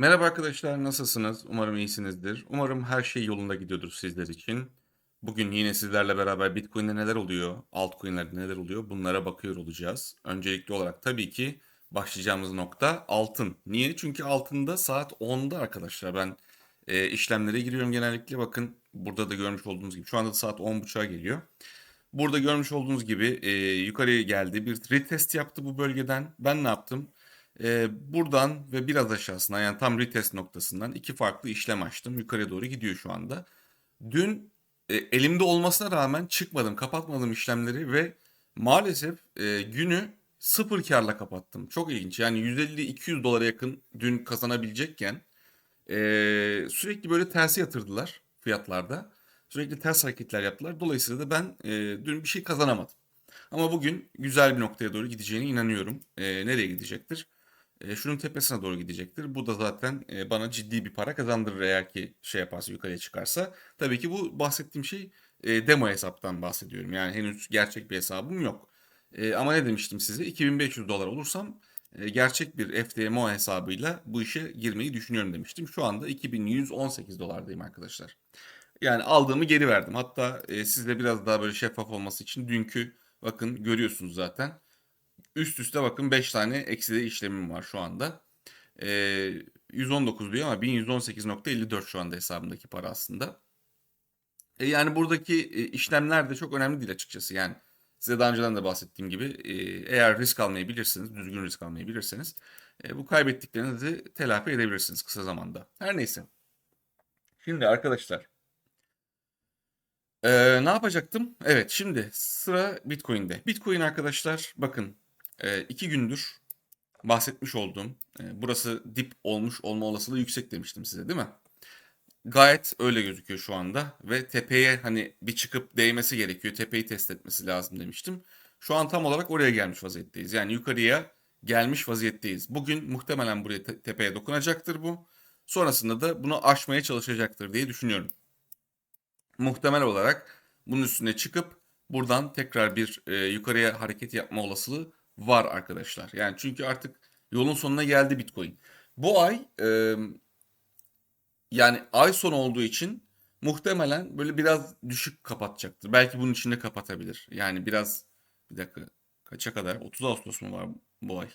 Merhaba arkadaşlar, nasılsınız? Umarım iyisinizdir. Umarım her şey yolunda gidiyordur sizler için. Bugün yine sizlerle beraber Bitcoin'de neler oluyor, altcoin'lerde neler oluyor bunlara bakıyor olacağız. Öncelikli olarak tabii ki başlayacağımız nokta altın. Niye? Çünkü altında saat 10'da arkadaşlar ben e, işlemlere giriyorum genellikle. Bakın burada da görmüş olduğunuz gibi şu anda da saat 10.30'a geliyor. Burada görmüş olduğunuz gibi e, yukarıya geldi. Bir retest yaptı bu bölgeden. Ben ne yaptım? E, buradan ve biraz aşağısına yani tam retest noktasından iki farklı işlem açtım. Yukarıya doğru gidiyor şu anda. Dün e, elimde olmasına rağmen çıkmadım, kapatmadım işlemleri ve maalesef e, günü sıfır karla kapattım. Çok ilginç. Yani 150-200 dolara yakın dün kazanabilecekken e, sürekli böyle tersi yatırdılar fiyatlarda. Sürekli ters hareketler yaptılar. Dolayısıyla da ben e, dün bir şey kazanamadım. Ama bugün güzel bir noktaya doğru gideceğine inanıyorum. E, nereye gidecektir? E, şunun tepesine doğru gidecektir. Bu da zaten e, bana ciddi bir para kazandırır eğer ki şey yaparsa yukarıya çıkarsa. Tabii ki bu bahsettiğim şey e, demo hesaptan bahsediyorum. Yani henüz gerçek bir hesabım yok. Ama ne demiştim size? 2500 dolar olursam gerçek bir FTMO hesabıyla bu işe girmeyi düşünüyorum demiştim. Şu anda 2118 dolardayım arkadaşlar. Yani aldığımı geri verdim. Hatta e, sizle biraz daha böyle şeffaf olması için dünkü bakın görüyorsunuz zaten. Üst üste bakın 5 tane eksili işlemim var şu anda. E, 119 diyor ama 1118.54 şu anda hesabımdaki para aslında. E, yani buradaki e, işlemler de çok önemli değil açıkçası. Yani size daha önceden de bahsettiğim gibi e, eğer risk almayı bilirsiniz, düzgün risk almayı bilirseniz e, bu kaybettiklerinizi telafi edebilirsiniz kısa zamanda. Her neyse. Şimdi arkadaşlar ee, ne yapacaktım? Evet şimdi sıra Bitcoin'de. Bitcoin arkadaşlar bakın e, iki gündür bahsetmiş olduğum e, burası dip olmuş olma olasılığı yüksek demiştim size değil mi? Gayet öyle gözüküyor şu anda ve tepeye hani bir çıkıp değmesi gerekiyor. Tepeyi test etmesi lazım demiştim. Şu an tam olarak oraya gelmiş vaziyetteyiz. Yani yukarıya gelmiş vaziyetteyiz. Bugün muhtemelen buraya te- tepeye dokunacaktır bu. Sonrasında da bunu aşmaya çalışacaktır diye düşünüyorum muhtemel olarak bunun üstüne çıkıp buradan tekrar bir e, yukarıya hareket yapma olasılığı var arkadaşlar. Yani çünkü artık yolun sonuna geldi Bitcoin. Bu ay e, yani ay sonu olduğu için muhtemelen böyle biraz düşük kapatacaktır. Belki bunun içinde kapatabilir. Yani biraz bir dakika kaça kadar? 30 Ağustos mu var bu ay?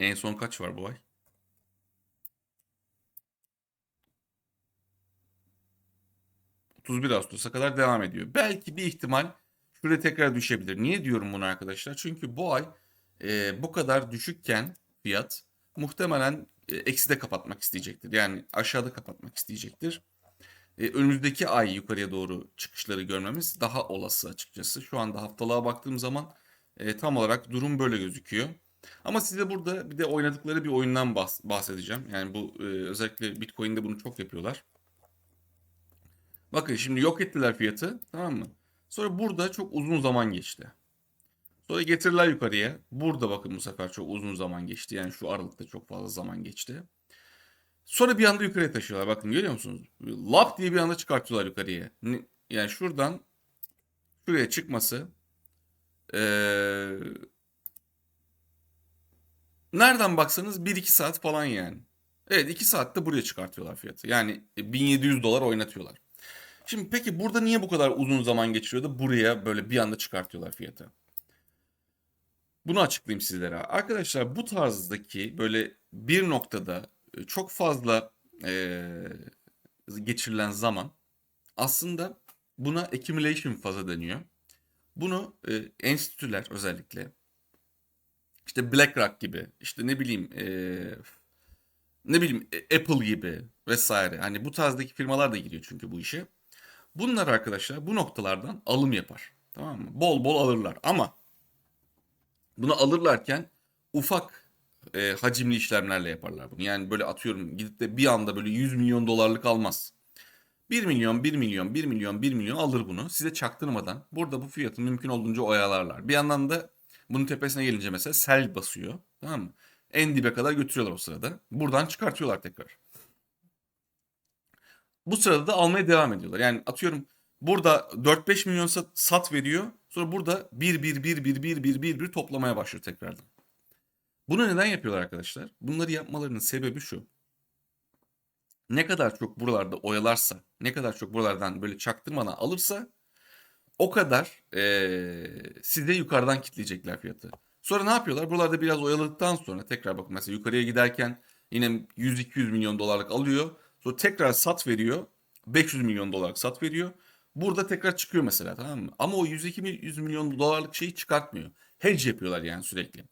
En son kaç var bu ay? 31 Ağustos'a kadar devam ediyor. Belki bir ihtimal şuraya tekrar düşebilir. Niye diyorum bunu arkadaşlar? Çünkü bu ay e, bu kadar düşükken fiyat muhtemelen e, ekside kapatmak isteyecektir. Yani aşağıda kapatmak isteyecektir. E, önümüzdeki ay yukarıya doğru çıkışları görmemiz daha olası açıkçası. Şu anda haftalığa baktığım zaman e, tam olarak durum böyle gözüküyor. Ama size burada bir de oynadıkları bir oyundan bahs- bahsedeceğim. Yani bu e, özellikle Bitcoin'de bunu çok yapıyorlar. Bakın şimdi yok ettiler fiyatı tamam mı? Sonra burada çok uzun zaman geçti. Sonra getirdiler yukarıya. Burada bakın bu sefer çok uzun zaman geçti. Yani şu aralıkta çok fazla zaman geçti. Sonra bir anda yukarıya taşıyorlar. Bakın görüyor musunuz? Lap diye bir anda çıkartıyorlar yukarıya. Yani şuradan şuraya çıkması eee, nereden baksanız 1-2 saat falan yani. Evet 2 saatte buraya çıkartıyorlar fiyatı. Yani 1700 dolar oynatıyorlar. Şimdi peki burada niye bu kadar uzun zaman geçiriyor da buraya böyle bir anda çıkartıyorlar fiyatı? Bunu açıklayayım sizlere. Arkadaşlar bu tarzdaki böyle bir noktada e, çok fazla e, geçirilen zaman aslında buna accumulation fazı deniyor. Bunu e, enstitüler özellikle işte BlackRock gibi işte ne bileyim e, ne bileyim e, Apple gibi vesaire hani bu tarzdaki firmalar da giriyor çünkü bu işe. Bunlar arkadaşlar bu noktalardan alım yapar. Tamam mı? Bol bol alırlar ama bunu alırlarken ufak e, hacimli işlemlerle yaparlar bunu. Yani böyle atıyorum gidip de bir anda böyle 100 milyon dolarlık almaz. 1 milyon, 1 milyon, 1 milyon, 1 milyon alır bunu. Size çaktırmadan burada bu fiyatı mümkün olduğunca oyalarlar. Bir yandan da bunun tepesine gelince mesela sel basıyor. Tamam mı? En dibe kadar götürüyorlar o sırada. Buradan çıkartıyorlar tekrar. Bu sırada da almaya devam ediyorlar. Yani atıyorum burada 4-5 milyon sat, veriyor. Sonra burada 1 1 1 1 1 1 1 1 toplamaya başlıyor tekrardan. Bunu neden yapıyorlar arkadaşlar? Bunları yapmalarının sebebi şu. Ne kadar çok buralarda oyalarsa, ne kadar çok buralardan böyle çaktırmadan alırsa o kadar eee, size yukarıdan kitleyecekler fiyatı. Sonra ne yapıyorlar? Buralarda biraz oyaladıktan sonra tekrar bakın mesela yukarıya giderken yine 100-200 milyon dolarlık alıyor. Sonra tekrar sat veriyor. 500 milyon dolarlık sat veriyor. Burada tekrar çıkıyor mesela tamam mı? Ama o 102 milyon dolarlık şeyi çıkartmıyor. Hedge yapıyorlar yani sürekli.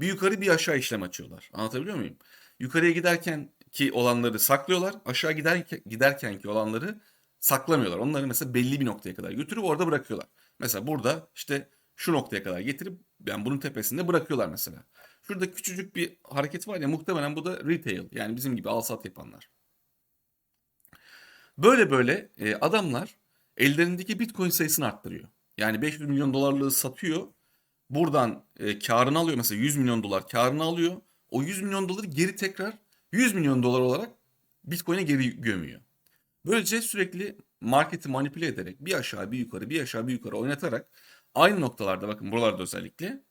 Bir yukarı bir aşağı işlem açıyorlar. Anlatabiliyor muyum? Yukarıya giderken ki olanları saklıyorlar. Aşağı giderken, giderken ki olanları saklamıyorlar. Onları mesela belli bir noktaya kadar götürüp orada bırakıyorlar. Mesela burada işte şu noktaya kadar getirip yani bunun tepesinde bırakıyorlar mesela. Şurada küçücük bir hareket var ya muhtemelen bu da retail. Yani bizim gibi al sat yapanlar. Böyle böyle e, adamlar ellerindeki bitcoin sayısını arttırıyor. Yani 500 milyon dolarlığı satıyor. Buradan e, karını alıyor mesela 100 milyon dolar karını alıyor. O 100 milyon doları geri tekrar 100 milyon dolar olarak bitcoin'e geri gömüyor. Böylece sürekli marketi manipüle ederek bir aşağı bir yukarı bir aşağı bir yukarı oynatarak aynı noktalarda bakın buralarda özellikle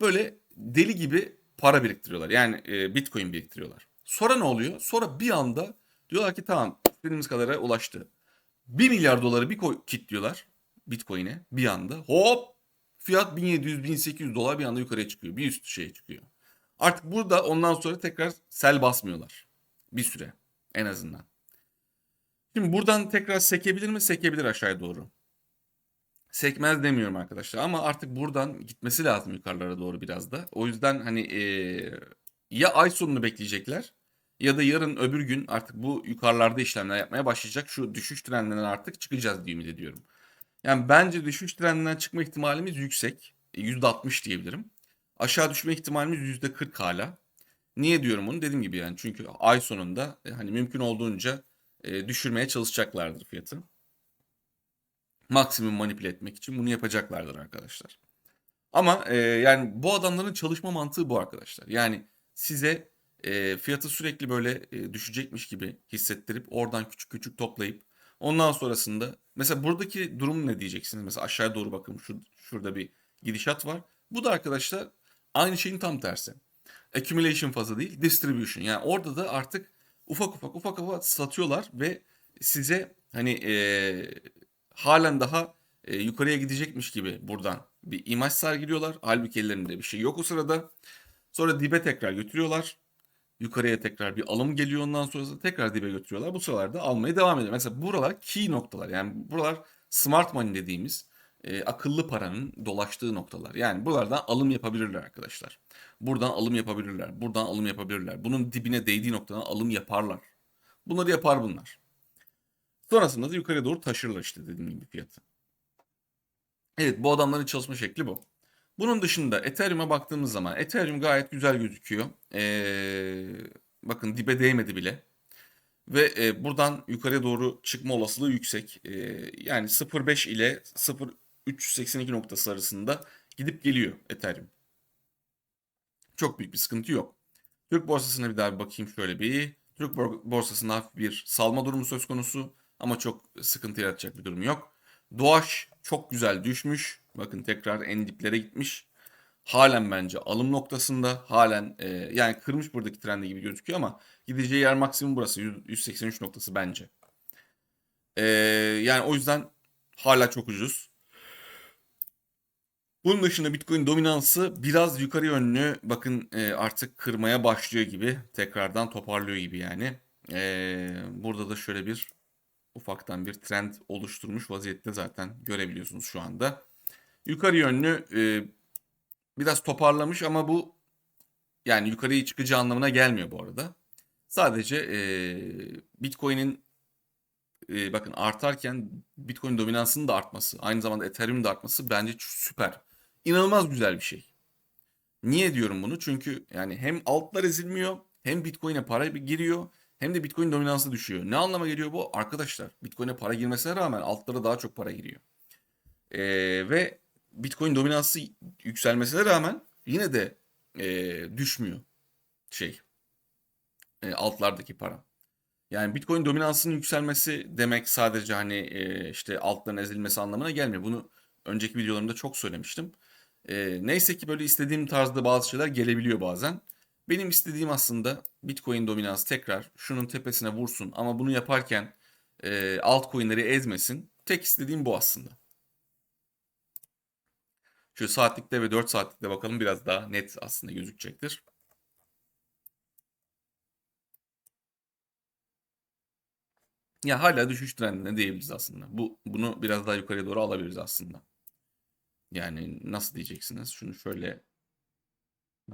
böyle deli gibi para biriktiriyorlar. Yani e, bitcoin biriktiriyorlar. Sonra ne oluyor? Sonra bir anda diyorlar ki tamam istediğimiz kadara ulaştı. 1 milyar doları bir kitliyorlar bitcoin'e bir anda. Hop fiyat 1700-1800 dolar bir anda yukarıya çıkıyor. Bir üst şeye çıkıyor. Artık burada ondan sonra tekrar sel basmıyorlar. Bir süre en azından. Şimdi buradan tekrar sekebilir mi? Sekebilir aşağıya doğru. Sekmez demiyorum arkadaşlar ama artık buradan gitmesi lazım yukarılara doğru biraz da. O yüzden hani ee, ya ay sonunu bekleyecekler ya da yarın öbür gün artık bu yukarılarda işlemler yapmaya başlayacak. Şu düşüş trendinden artık çıkacağız diye ümit ediyorum. Yani bence düşüş trendinden çıkma ihtimalimiz yüksek. %60 diyebilirim. Aşağı düşme ihtimalimiz %40 hala. Niye diyorum bunu? Dediğim gibi yani çünkü ay sonunda e, hani mümkün olduğunca e, düşürmeye çalışacaklardır fiyatı. Maksimum manipüle etmek için bunu yapacaklardır arkadaşlar. Ama e, yani bu adamların çalışma mantığı bu arkadaşlar. Yani size e, fiyatı sürekli böyle e, düşecekmiş gibi hissettirip oradan küçük küçük toplayıp ondan sonrasında mesela buradaki durum ne diyeceksiniz? Mesela aşağıya doğru bakın şu, şurada bir gidişat var. Bu da arkadaşlar aynı şeyin tam tersi. Accumulation fazı değil, distribution. Yani orada da artık ufak ufak ufak ufak satıyorlar ve size hani e, halen daha e, yukarıya gidecekmiş gibi buradan bir imaj sergiliyorlar. Halbuki ellerinde bir şey yok o sırada. Sonra dibe tekrar götürüyorlar. Yukarıya tekrar bir alım geliyor ondan sonra tekrar dibe götürüyorlar. Bu sıralarda almaya devam ediyor. Mesela buralar key noktalar. Yani buralar smart money dediğimiz e, akıllı paranın dolaştığı noktalar. Yani buralardan alım yapabilirler arkadaşlar. Buradan alım yapabilirler. Buradan alım yapabilirler. Bunun dibine değdiği noktadan alım yaparlar. Bunları yapar bunlar. Sonrasında da yukarıya doğru taşırlar işte dediğim gibi fiyatı. Evet bu adamların çalışma şekli bu. Bunun dışında Ethereum'a baktığımız zaman Ethereum gayet güzel gözüküyor. Ee, bakın dibe değmedi bile. Ve e, buradan yukarıya doğru çıkma olasılığı yüksek. E, yani 0.5 ile 0.382 noktası arasında gidip geliyor Ethereum. Çok büyük bir sıkıntı yok. Türk borsasına bir daha bir bakayım şöyle bir. Türk borsasında hafif bir salma durumu söz konusu ama çok sıkıntı yaratacak bir durum yok. Doğaç çok güzel düşmüş. Bakın tekrar en diplere gitmiş. Halen bence alım noktasında. Halen e, yani kırmış buradaki trendi gibi gözüküyor ama gideceği yer maksimum burası. 183 noktası bence. E, yani o yüzden hala çok ucuz. Bunun dışında Bitcoin dominansı biraz yukarı yönlü bakın e, artık kırmaya başlıyor gibi. Tekrardan toparlıyor gibi yani. E, burada da şöyle bir ufaktan bir trend oluşturmuş vaziyette zaten görebiliyorsunuz şu anda. Yukarı yönlü e, biraz toparlamış ama bu yani yukarıya çıkacağı anlamına gelmiyor bu arada. Sadece e, Bitcoin'in e, bakın artarken Bitcoin dominansının da artması, aynı zamanda Ethereum'un da artması bence süper. İnanılmaz güzel bir şey. Niye diyorum bunu? Çünkü yani hem altlar ezilmiyor, hem Bitcoin'e para giriyor, hem de Bitcoin dominansı düşüyor. Ne anlama geliyor bu? Arkadaşlar Bitcoin'e para girmesine rağmen altlara daha çok para giriyor. Ee, ve Bitcoin dominansı yükselmesine rağmen yine de e, düşmüyor şey e, altlardaki para. Yani Bitcoin dominansının yükselmesi demek sadece hani e, işte altların ezilmesi anlamına gelmiyor. Bunu önceki videolarımda çok söylemiştim. Ee, neyse ki böyle istediğim tarzda bazı şeyler gelebiliyor bazen. Benim istediğim aslında Bitcoin dominansı tekrar şunun tepesine vursun ama bunu yaparken e, altcoin'leri ezmesin. Tek istediğim bu aslında. Şu saatlikte ve 4 saatlikte bakalım biraz daha net aslında gözükecektir. Ya hala düşüş trendine diyebiliriz aslında. Bu bunu biraz daha yukarıya doğru alabiliriz aslında. Yani nasıl diyeceksiniz? Şunu şöyle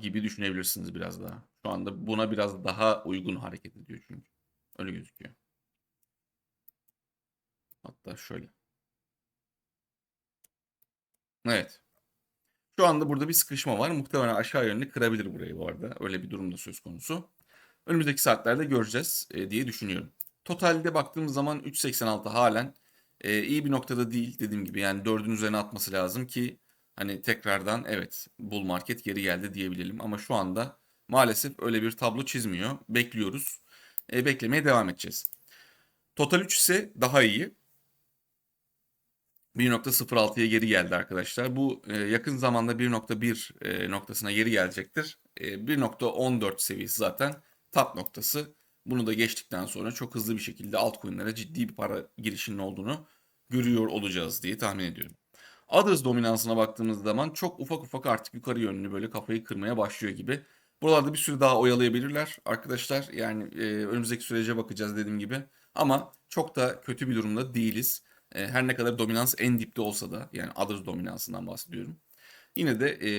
gibi düşünebilirsiniz biraz daha. Şu anda buna biraz daha uygun hareket ediyor çünkü. Öyle gözüküyor. Hatta şöyle. Evet. Şu anda burada bir sıkışma var. Muhtemelen aşağı yönlü kırabilir burayı bu arada. Öyle bir durumda söz konusu. Önümüzdeki saatlerde göreceğiz e, diye düşünüyorum. Totalde baktığımız zaman 3.86 halen e, iyi bir noktada değil dediğim gibi. Yani 4'ün üzerine atması lazım ki hani tekrardan evet bull market geri geldi diyebilelim. Ama şu anda maalesef öyle bir tablo çizmiyor. Bekliyoruz. E, beklemeye devam edeceğiz. Total 3 ise daha iyi. 1.06'ya geri geldi arkadaşlar. Bu e, yakın zamanda 1.1 e, noktasına geri gelecektir. E, 1.14 seviyesi zaten top noktası. Bunu da geçtikten sonra çok hızlı bir şekilde altcoin'lere ciddi bir para girişinin olduğunu görüyor olacağız diye tahmin ediyorum. Others dominansına baktığımız zaman çok ufak ufak artık yukarı yönlü böyle kafayı kırmaya başlıyor gibi. Buralarda bir süre daha oyalayabilirler arkadaşlar. Yani e, önümüzdeki sürece bakacağız dediğim gibi. Ama çok da kötü bir durumda değiliz. E, her ne kadar dominans en dipte olsa da yani others dominansından bahsediyorum. Yine de e,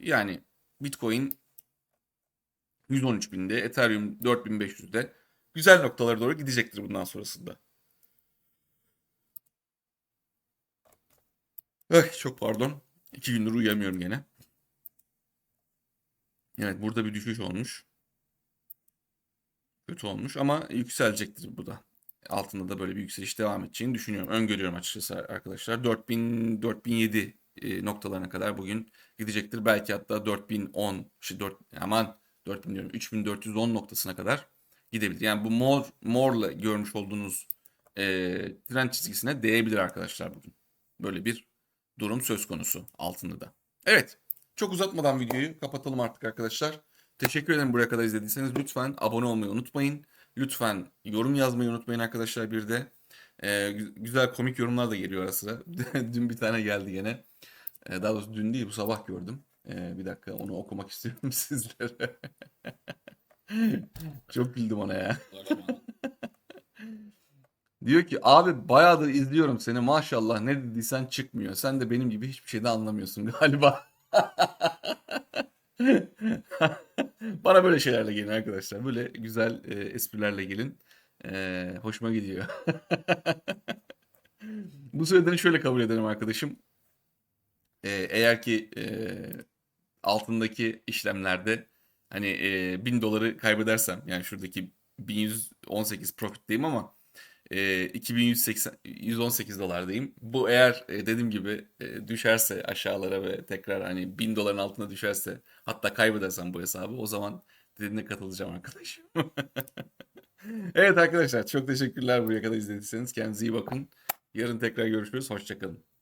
yani Bitcoin 113 binde, Ethereum 4500'de güzel noktalara doğru gidecektir bundan sonrasında. Eh, çok pardon. İki gündür uyuyamıyorum gene. Evet burada bir düşüş olmuş. Kötü olmuş ama yükselecektir bu da. Altında da böyle bir yükseliş devam edeceğini düşünüyorum. Öngörüyorum açıkçası arkadaşlar. 4000 4007 e, noktalarına kadar bugün gidecektir. Belki hatta 4010 işte 4 aman 4000 diyorum 3410 noktasına kadar gidebilir. Yani bu mor morla görmüş olduğunuz e, trend çizgisine değebilir arkadaşlar bugün. Böyle bir durum söz konusu altında da. Evet. Çok uzatmadan videoyu kapatalım artık arkadaşlar. Teşekkür ederim buraya kadar izlediyseniz. Lütfen abone olmayı unutmayın. Lütfen yorum yazmayı unutmayın arkadaşlar bir de. Ee, güzel komik yorumlar da geliyor ara sıra. dün bir tane geldi gene. Ee, daha doğrusu dün değil bu sabah gördüm. Ee, bir dakika onu okumak istiyorum sizlere. Çok güldüm ona ya. Diyor ki abi bayağıdır izliyorum seni maşallah ne dediysen çıkmıyor. Sen de benim gibi hiçbir şeyden anlamıyorsun galiba. Bana böyle şeylerle gelin arkadaşlar. Böyle güzel e, esprilerle gelin. E, hoşuma gidiyor. Bu söylediğini şöyle kabul ederim arkadaşım. E, eğer ki e, altındaki işlemlerde hani e, 1000 doları kaybedersem yani şuradaki 1118 profitteyim ama e, 2180 118 dolardayım. Bu eğer e, dediğim gibi e, düşerse aşağılara ve tekrar hani 1000 doların altına düşerse hatta kaybedersem bu hesabı o zaman dediğine katılacağım arkadaşım. evet arkadaşlar çok teşekkürler buraya kadar izlediyseniz kendinize iyi bakın. Yarın tekrar görüşürüz. Hoşçakalın.